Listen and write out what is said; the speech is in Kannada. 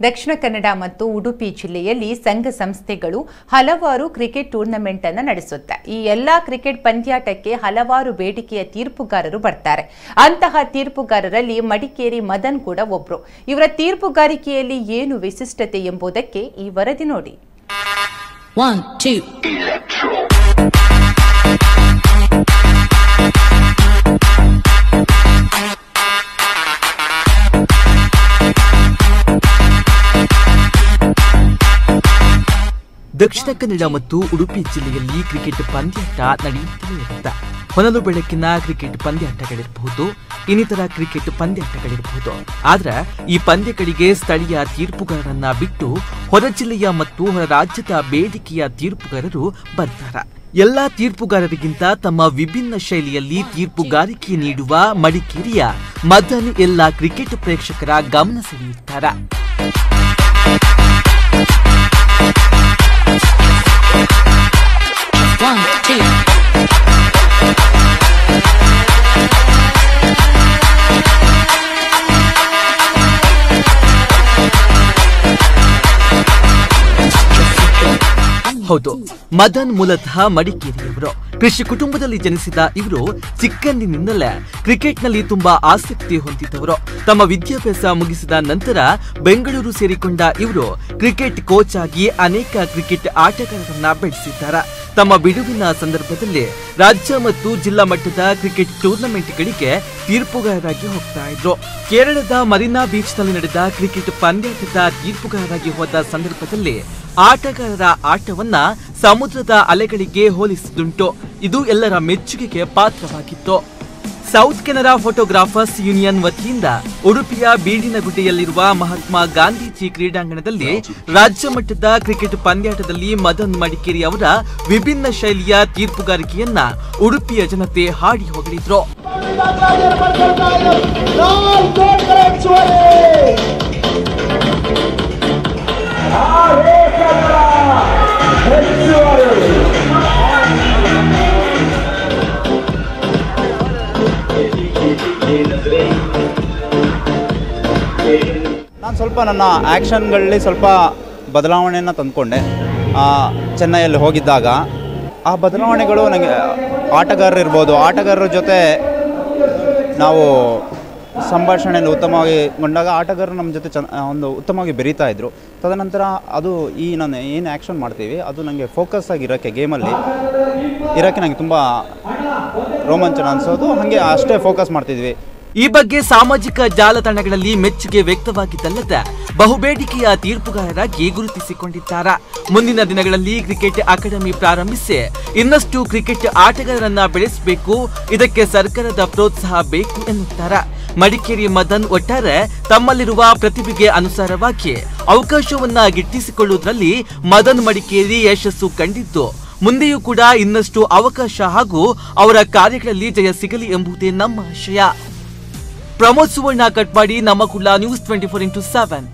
ದಕ್ಷಿಣ ಕನ್ನಡ ಮತ್ತು ಉಡುಪಿ ಜಿಲ್ಲೆಯಲ್ಲಿ ಸಂಘ ಸಂಸ್ಥೆಗಳು ಹಲವಾರು ಕ್ರಿಕೆಟ್ ಟೂರ್ನಮೆಂಟ್ ಅನ್ನು ನಡೆಸುತ್ತೆ. ಈ ಎಲ್ಲಾ ಕ್ರಿಕೆಟ್ ಪಂದ್ಯಾಟಕ್ಕೆ ಹಲವಾರು ಬೇಡಿಕೆಯ ತೀರ್ಪುಗಾರರು ಬರ್ತಾರೆ. ಅಂತಹ ತೀರ್ಪುಗಾರರಲ್ಲಿ ಮಡಿಕೇರಿ ಮದನ್ ಕೂಡ ಒಬ್ರು. ಇವರ ತೀರ್ಪುಗಾರಿಕೆಯಲ್ಲಿ ಏನು ವಿಶಿಷ್ಟತೆ ಎಂಬುದಕ್ಕೆ ಈ ವರದಿ ನೋಡಿ. ದಕ್ಷಿಣ ಕನ್ನಡ ಮತ್ತು ಉಡುಪಿ ಜಿಲ್ಲೆಯಲ್ಲಿ ಕ್ರಿಕೆಟ್ ಪಂದ್ಯಾಟ ನಡೆಯುತ್ತಲೇ ಇರುತ್ತೆ. ಹೊನಲು ಬೆಳಕಿನ ಕ್ರಿಕೆಟ್ ಪಂದ್ಯಾಟಗಳಿರಬಹುದು, ಇನ್ನಿತರ ಕ್ರಿಕೆಟ್ ಪಂದ್ಯಾಟಗಳಿರಬಹುದು. ಆದರೆ ಈ ಪಂದ್ಯಗಳಿಗೆ ಸ್ಥಳೀಯ ತೀರ್ಪುಗಾರರನ್ನ ಬಿಟ್ಟು ಹೊರ ಜಿಲ್ಲೆಯ ಮತ್ತು ಹೊರ ರಾಜ್ಯದ ಬೇಡಿಕೆಯ ತೀರ್ಪುಗಾರರು ಬರ್ತಾರೆ. ಎಲ್ಲಾ ತೀರ್ಪುಗಾರರಿಗಿಂತ ತಮ್ಮ ವಿಭಿನ್ನ ಶೈಲಿಯಲ್ಲಿ ತೀರ್ಪುಗಾರಿಕೆ ನೀಡುವ ಮಡಿಕೇರಿಯ ಮದನ್ ಎಲ್ಲ ಕ್ರಿಕೆಟ್ ಪ್ರೇಕ್ಷಕರ ಗಮನ ಸೆಳೆಯುತ್ತಾರೆ. ಹೌದು, ಮದನ್ ಮೂಲತಃ ಮಡಿಕೇರಿಯವರು. ಕೃಷಿ ಕುಟುಂಬದಲ್ಲಿ ಜನಿಸಿದ ಇವರು ಚಿಕ್ಕಂದಿನಿಂದಲೇ ಕ್ರಿಕೆಟ್ನಲ್ಲಿ ತುಂಬಾ ಆಸಕ್ತಿ ಹೊಂದಿದ್ದವರು ತಮ್ಮ ವಿದ್ಯಾಭ್ಯಾಸ ಮುಗಿಸಿದ ನಂತರ ಬೆಂಗಳೂರು ಸೇರಿಕೊಂಡ ಇವರು ಕ್ರಿಕೆಟ್ ಕೋಚ್ ಆಗಿ ಅನೇಕ ಕ್ರಿಕೆಟ್ ಆಟಗಾರರನ್ನ ಬೆಳೆಸಿದ್ದಾರೆ. ತಮ್ಮ ಬಿಡುವಿನ ಸಂದರ್ಭದಲ್ಲಿ ರಾಜ್ಯ ಮತ್ತು ಜಿಲ್ಲಾ ಮಟ್ಟದ ಕ್ರಿಕೆಟ್ ಟೂರ್ನಮೆಂಟ್ಗಳಿಗೆ ತೀರ್ಪುಗಾರರಾಗಿ ಹೋಗ್ತಾ ಇದ್ರು. ಕೇರಳದ ಮರೀನಾ ಬೀಚ್ನಲ್ಲಿ ನಡೆದ ಕ್ರಿಕೆಟ್ ಪಂದ್ಯಾಟದ ತೀರ್ಪುಗಾರರಾಗಿ ಹೋದ ಸಂದರ್ಭದಲ್ಲಿ ಆಟಗಾರರ ಆಟವನ್ನ ಸಮುದ್ರದ ಅಲೆಗಳಿಗೆ ಹೋಲಿಸಿದುಂಟು. ಇದು ಎಲ್ಲರ ಮೆಚ್ಚುಗೆಗೆ ಪಾತ್ರವಾಗಿತ್ತು. ಸೌತ್ ಕೆನರಾ ಫೋಟೋಗ್ರಾಫರ್ಸ್ ಯೂನಿಯನ್ ವತಿಯಿಂದ ಉಡುಪಿಯ ಬೀಡಿನಗುಡ್ಡೆಯಲ್ಲಿರುವ ಮಹಾತ್ಮ ಗಾಂಧೀಜಿ ಕ್ರೀಡಾಂಗಣದಲ್ಲಿ ರಾಜ್ಯ ಮಟ್ಟದ ಕ್ರಿಕೆಟ್ ಪಂದ್ಯಾಟದಲ್ಲಿ ಮದನ್ ಮಡಿಕೇರಿ ಅವರ ವಿಭಿನ್ನ ಶೈಲಿಯ ತೀರ್ಪುಗಾರಿಕೆಯನ್ನ ಉಡುಪಿಯ ಜನತೆ ಹಾಡಿ ಹೊಗಳಿದ್ರು ನಾನು ಸ್ವಲ್ಪ ನನ್ನ ಆ್ಯಕ್ಷನ್ಗಳಲ್ಲಿ ಸ್ವಲ್ಪ ಬದಲಾವಣೆಯನ್ನು ತಂದುಕೊಂಡೆ. ಚೆನ್ನೈಯಲ್ಲಿ ಹೋಗಿದ್ದಾಗ. ಆ ಬದಲಾವಣೆಗಳು ನನಗೆ ಆಟಗಾರರಿರ್ಬೋದು ಆಟಗಾರರ ಜೊತೆ ನಾವು ಸಂಭಾಷಣೆಯಲ್ಲಿ ಉತ್ತಮವಾಗಿ ಗೊಂಡಾಗ ಆಟಗಾರರು ನಮ್ಮ ಜೊತೆ ಚೆನ್ನ ಒಂದು ಉತ್ತಮವಾಗಿ ಬೆರೀತಾ ಇದ್ದರು ತದನಂತರ ಅದು ಈ ನಾನು ಏನು ಆ್ಯಕ್ಷನ್ ಮಾಡ್ತೀವಿ, ಅದು ನನಗೆ ಫೋಕಸ್ ಆಗಿರೋಕ್ಕೆ ಗೇಮಲ್ಲಿ ಇರೋಕ್ಕೆ ನನಗೆ ತುಂಬ ರೋಮಾಂಚನ ಅನಿಸೋದು. ಹಾಗೆ ಅಷ್ಟೇ ಫೋಕಸ್ ಮಾಡ್ತಿದ್ವಿ. ಈ ಬಗ್ಗೆ ಸಾಮಾಜಿಕ ಜಾಲತಾಣಗಳಲ್ಲಿ ಮೆಚ್ಚುಗೆ ವ್ಯಕ್ತವಾಗಿದ್ದಲ್ಲದೆ ಬಹುಬೇಡಿಕೆಯ ತೀರ್ಪುಗಾರರಾಗಿ ಗುರುತಿಸಿಕೊಂಡಿದ್ದಾರೆ. ಮುಂದಿನ ದಿನಗಳಲ್ಲಿ ಕ್ರಿಕೆಟ್ ಅಕಾಡೆಮಿ ಪ್ರಾರಂಭಿಸಿ ಇನ್ನಷ್ಟು ಕ್ರಿಕೆಟ್ ಆಟಗಾರರನ್ನ ಬೆಳೆಸಬೇಕು, ಇದಕ್ಕೆ ಸರ್ಕಾರದ ಪ್ರೋತ್ಸಾಹ ಬೇಕು ಎನ್ನುತ್ತಾರೆ. ಮಡಿಕೇರಿ ಮದನ್ ಒಟ್ಟಾರೆ ತಮ್ಮಲ್ಲಿರುವ ಪ್ರತಿಭೆಗೆ ಅನುಸಾರವಾಗಿ ಅವಕಾಶವನ್ನ ಗಿಟ್ಟಿಸಿಕೊಳ್ಳುವುದರಲ್ಲಿ ಮದನ್ ಮಡಿಕೇರಿ ಯಶಸ್ಸು ಕಂಡಿದ್ದು, ಮುಂದೆಯೂ ಕೂಡ ಇನ್ನಷ್ಟು ಅವಕಾಶ ಹಾಗೂ ಅವರ ಕಾರ್ಯಗಳಲ್ಲಿ ಜಯ ಸಿಗಲಿ ಎಂಬುದೇ ನಮ್ಮ ಆಶಯ. ಪ್ರಮೋದ್ ಸುವರ್ಣ ಕಟ್ಪಾಡಿ ನಮ್ಮ ಕುಳ್ಳ news twenty four into seven